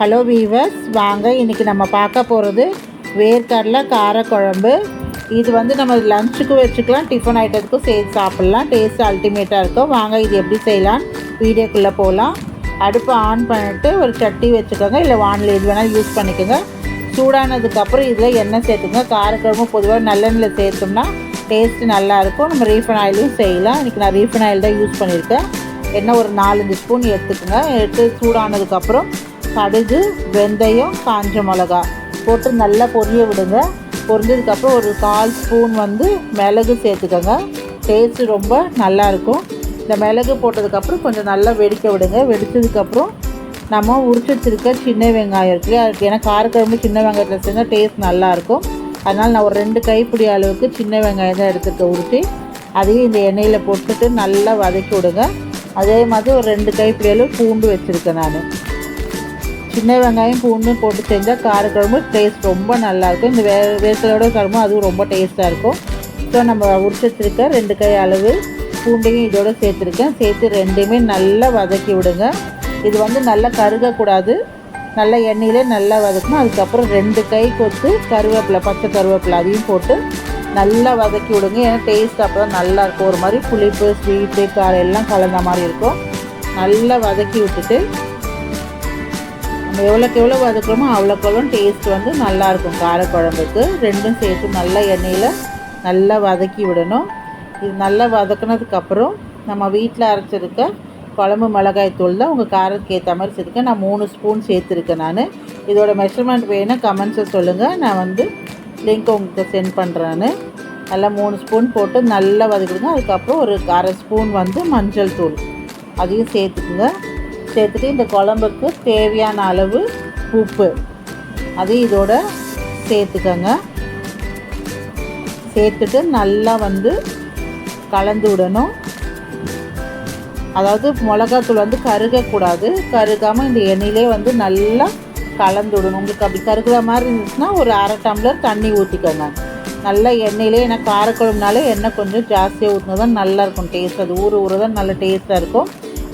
Hello viewers வாங்க இன்றைக்கி நம்ம பார்க்க போகிறது வேர்க்கடலை காரக்குழம்பு. இது வந்து நம்ம லஞ்சுக்கு வச்சுக்கலாம் டிஃபன் ஐட்டத்துக்கும் சேர்த்து சாப்பிட்லாம். டேஸ்ட் அல்டிமேட்டாக இருக்கும். வாங்க இது எப்படி செய்யலாம் வீடியோக்குள்ளே போகலாம். அடுப்பை ஆன் பண்ணிவிட்டு ஒரு சட்டி வச்சுக்கோங்க. இல்லை வானிலை எது வேணால் யூஸ் பண்ணிக்கோங்க. சூடானதுக்கப்புறம் இதில் எண்ணெய் சேர்த்துங்க காரக்குழம்பு பொதுவாக நல்லெண்ணில் சேர்த்தோம்னா டேஸ்ட்டு நல்லாயிருக்கும் நம்ம ரீஃபன் ஆயிலும் செய்யலாம். இன்றைக்கி நான் ரீஃபன் ஆயில் தான் யூஸ் பண்ணியிருக்கேன். எண்ணெய் ஒரு நாலஞ்சு ஸ்பூன் எடுத்துக்கோங்க. எடுத்து சூடானதுக்கப்புறம் கடுகு வெந்தயம் காஞ்ச மிளகா. போட்டு நல்லா பொரிய விடுங்க. பொரிஞ்சதுக்கப்புறம் ஒரு கால் ஸ்பூன் வந்து மிளகு சேர்த்துக்கோங்க. டேஸ்ட்டு ரொம்ப நல்லாயிருக்கும் இந்த மிளகு போட்டதுக்கப்புறம் கொஞ்சம் நல்லா வெடிக்க விடுங்க. வெடித்ததுக்கப்புறம் நம்ம உரிச்சு வச்சுருக்க சின்ன வெங்காயம் இருக்குது அதுக்கு ஏன்னா காரக்குழம்பு சின்ன வெங்காயத்தில் செஞ்சால் டேஸ்ட் நல்லாயிருக்கும் அதனால் நான் ஒரு ரெண்டு கைப்பிடி அளவுக்கு சின்ன வெங்காயம் தான் எடுத்துக்க உரிச்சு அதையும் இந்த எண்ணெயில் போட்டுட்டு நல்லா வதக்கி விடுங்க. அதே மாதிரி ஒரு ரெண்டு கைப்பிடி அளவு பூண்டு வச்சுருக்கேன் நான். சின்ன வெங்காயம் பூண்டும் போட்டு செஞ்சால் காரக்குழம்பு டேஸ்ட் ரொம்ப நல்லாயிருக்கும் இந்த வே வேசலோட குழம்பு அதுவும் ரொம்ப டேஸ்ட்டாக இருக்கும். ஸோ நம்ம உரிச்சிருக்க ரெண்டு கை அளவு பூண்டையும் இதோட சேர்த்துருக்கேன். சேர்த்து ரெண்டையுமே நல்லா வதக்கி விடுங்க. இது வந்து நல்லா கருகக்கூடாது. நல்லா எண்ணெயிலே நல்லா வதக்கணும். அதுக்கப்புறம் ரெண்டு கை கொத்து கருவேப்பிலை பச்சை கருவேப்பிலை அதையும் போட்டு நல்லா வதக்கி விடுங்க. ஏன்னா டேஸ்ட் அப்போ தான் நல்லாயிருக்கும் ஒரு மாதிரி புளிப்பு ஸ்வீட்டு காரம் எல்லாம் கலந்த மாதிரி இருக்கும். நல்லா வதக்கி விட்டுட்டு நம்ம எவ்வளோக்கு எவ்வளோ வதக்குறோமோ அவ்வளோக்கு எவ்வளோ டேஸ்ட் வந்து நல்லாயிருக்கும். காரக்குழம்புக்கு ரெண்டும் சேர்த்து நல்லா எண்ணெயில் நல்லா வதக்கி விடணும். இது நல்லா வதக்குனதுக்கப்புறம் நம்ம வீட்டில் அரைச்சிருக்க குழம்பு மிளகாய் தூள் தான் உங்கள் காரத்துக்கு ஏற்ற மாதிரி சேர்த்துக்க. நான் மூணு ஸ்பூன் சேர்த்துருக்கேன் நான். இதோட மெஷர்மெண்ட் வேணும் கமெண்ட்ஸை சொல்லுங்கள் நான் வந்து லிங்க் உங்களுக்கு சென்ட் பண்ணுறேன்னு நல்லா மூணு ஸ்பூன் போட்டு நல்லா வதக்கிடுங்க. அதுக்கப்புறம் ஒரு அரை ஸ்பூன் வந்து மஞ்சள் தூள். அதையும் சேர்த்துக்குங்க. சேர்த்துட்டு இந்த குழம்புக்கு தேவையான அளவு உப்பு. அது இதோட சேர்த்துக்கோங்க. சேர்த்துட்டு நல்லா வந்து கலந்து விடணும். அதாவது மிளகாத்தூள் வந்து கருகக்கூடாது. கருகாமல் இந்த எண்ணெயிலே வந்து நல்லா கலந்து விடணும். உங்களுக்கு அப்படி கருகிற மாதிரி இருந்துச்சுன்னா ஒரு அரை டம்ளர் தண்ணி ஊற்றிக்கோங்க நல்லா எண்ணெயிலே ஏன்னா காரக்குழம்புனாலே எண்ணெய் கொஞ்சம் ஜாஸ்தியாக ஊற்றினா தான் நல்லாயிருக்கும் டேஸ்ட் அது ஊற ஊற தான் நல்ல டேஸ்ட்டாக இருக்கும்.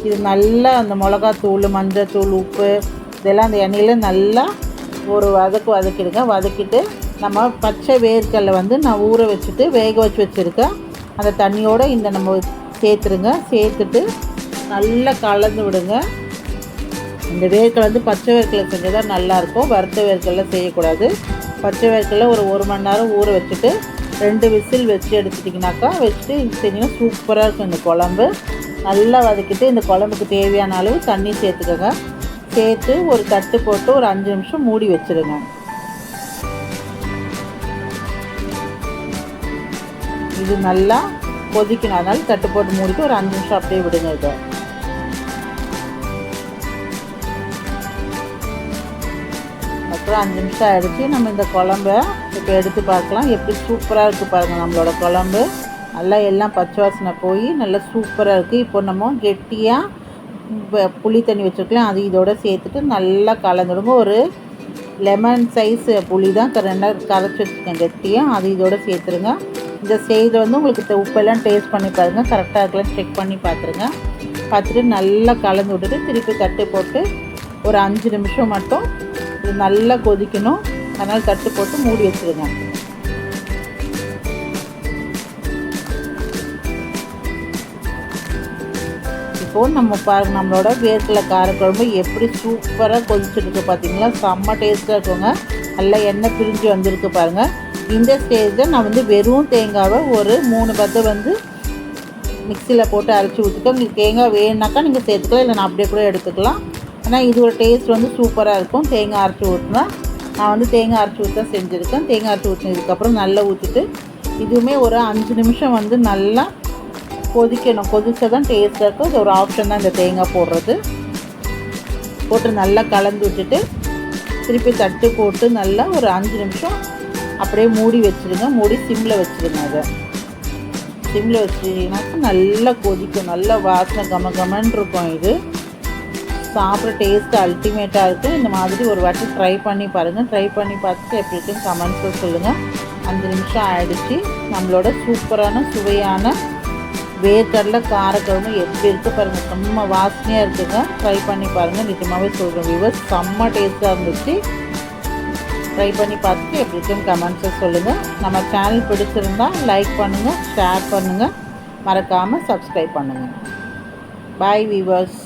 இது நல்லா அந்த மிளகாத்தூள் மஞ்சத்தூள் உப்பு இதெல்லாம் அந்த எண்ணெயில் நல்லா ஒரு வதக்கு வதக்கிடுங்க. வதக்கிட்டு நம்ம பச்சை வேர்க்கடலை வந்து நான் ஊற வச்சுட்டு வேக வச்சு வச்சுருக்கேன். அந்த தண்ணியோடு இந்த நம்ம சேர்த்துருங்க சேர்த்துட்டு நல்லா கலந்து விடுங்க. இந்த வேர்க்கடலை வந்து பச்சை வேர்க்கடலை செஞ்சால் தான் நல்லாயிருக்கும். வறுத்த வேர்க்கடலை செய்யக்கூடாது. பச்சை வேர்க்கடலை ஒரு ஒரு மணி நேரம் ஊற வச்சுட்டு ரெண்டு விசில் வச்சு எடுத்துட்டிங்கனாக்கா வச்சுட்டு இது செஞ்சிங்கன்னா சூப்பராக இருக்கும் இந்த குழம்பு. நல்லா வதக்கிட்டு இந்த குழம்புக்கு தேவையான அளவு தண்ணி சேர்த்துக்கோங்க. சேர்த்து ஒரு தட்டு போட்டு ஒரு அஞ்சு நிமிஷம் மூடி வச்சுருங்க. இது நல்லா கொதிக்கணும் அதனால தட்டு போட்டு மூடிட்டு ஒரு அஞ்சு நிமிஷம் அப்படியே விடுங்க இதை. அப்புறம் அஞ்சு நிமிஷம் ஆகிடுச்சு நம்ம இந்த குழம்ப இப்போ எடுத்து பார்க்கலாம். எப்படி சூப்பராக இருக்குது பாருங்கள் நம்மளோட குழம்பு. நல்லா எல்லாம் பச்சை வாசனை போய் நல்லா சூப்பராக இருக்குது இப்போ நம்ம கெட்டியாக புளி தண்ணி வச்சுருக்கலாம். அது இதோட சேர்த்துட்டு நல்லா கலந்துடுங்க. ஒரு லெமன் சைஸ் புளி தான் ரெண்டாக கரைச்சி வச்சுருக்கேன் கெட்டியாக அது இதோட சேர்த்துருங்க. இந்த செய்து வந்து உங்களுக்கு உப்பெல்லாம் டேஸ்ட் பண்ணி பாருங்கள் கரெக்டாக இருக்கலாம் செக் பண்ணி பார்த்துருங்க பார்த்துட்டு நல்லா கலந்து விட்டுட்டு திருப்பி தட்டு போட்டு ஒரு அஞ்சு நிமிஷம் மட்டும் இது நல்லா கொதிக்கணும். அதனால் தட்டு போட்டு மூடி வச்சுருங்க. இப்போது நம்ம பாருங்க நம்மளோட வேர்க்கடலை காரக்குழம்பு எப்படி சூப்பராக கொதிச்சுருக்கு பார்த்தீங்களா செம்ம டேஸ்ட்டாக இருக்குங்க. நல்லா எண்ணெய் பிரிஞ்சு வந்திருக்கு பாருங்கள் இந்த ஸ்டேஜில் நான் வந்து வெறும் தேங்காவை ஒரு மூணு பத்து வந்து மிக்சியில் போட்டு அரைச்சி ஊற்றிட்டு உங்களுக்கு தேங்காய் வேணுனாக்கா நீங்கள் சேர்த்துக்கலாம் இல்லை நான் அப்படியே கூட எடுத்துக்கலாம். ஆனால் இது ஒரு டேஸ்ட் வந்து சூப்பராக இருக்கும். தேங்காய் அரைச்சி ஊற்றினா நான் வந்து தேங்காய் அரைச்சி ஊற்றி தான் செஞ்சுருக்கேன். தேங்காய் அரைச்சி ஊற்றினதுக்கப்புறம் நல்லா ஊற்றிட்டு இதுவுமே ஒரு அஞ்சு நிமிஷம் வந்து நல்லா கொதிக்கணும். கொதிச்சா தான் டேஸ்ட்டாக இருக்கும். இது ஒரு ஆப்ஷன் தான் இந்த தேங்காய் போடுறது. போட்டு நல்லா கலந்து விட்டுட்டு திருப்பி தட்டு போட்டு நல்லா ஒரு அஞ்சு நிமிஷம் அப்படியே மூடி வச்சுருங்க. மூடி சிம்மில் வச்சுருங்க அதை. சிம்மில் வச்சிட்டிங்கனாக்கா நல்லா கொதிக்கும். நல்லா வாசனை கம கமன்னு இருக்கும் இது. சாப்பிட்ற டேஸ்ட்டு அல்டிமேட்டாக இருக்குது இந்த மாதிரி ஒரு வாட்டி ட்ரை பண்ணி பாருங்கள் ட்ரை பண்ணி பார்த்துட்டு எப்படி இருக்குன்னு கமெண்ட்ஸில் சொல்லுங்கள் அஞ்சு நிமிஷம் ஆயிடுச்சு. நம்மளோட சூப்பரான சுவையான வேர்க்கடலை காரக்குழம்பு எப்படி இருக்குது பாருங்கள் செம்ம வாசனையாக இருக்குங்க. ட்ரை பண்ணி பாருங்கள் நிஜமாகவே சொல்கிறேன் வியூவர்ஸ் செம்ம டேஸ்ட்டாக இருந்துச்சு. ட்ரை பண்ணி பார்த்துட்டு எப்படி இருக்குன்னு கமெண்ட்ஸை சொல்லுங்கள் நம்ம சேனல் பிடிச்சிருந்தால் லைக் பண்ணுங்கள் ஷேர் பண்ணுங்கள் மறக்காமல் சப்ஸ்கிரைப் பண்ணுங்கள் பாய் விவர்ஸ்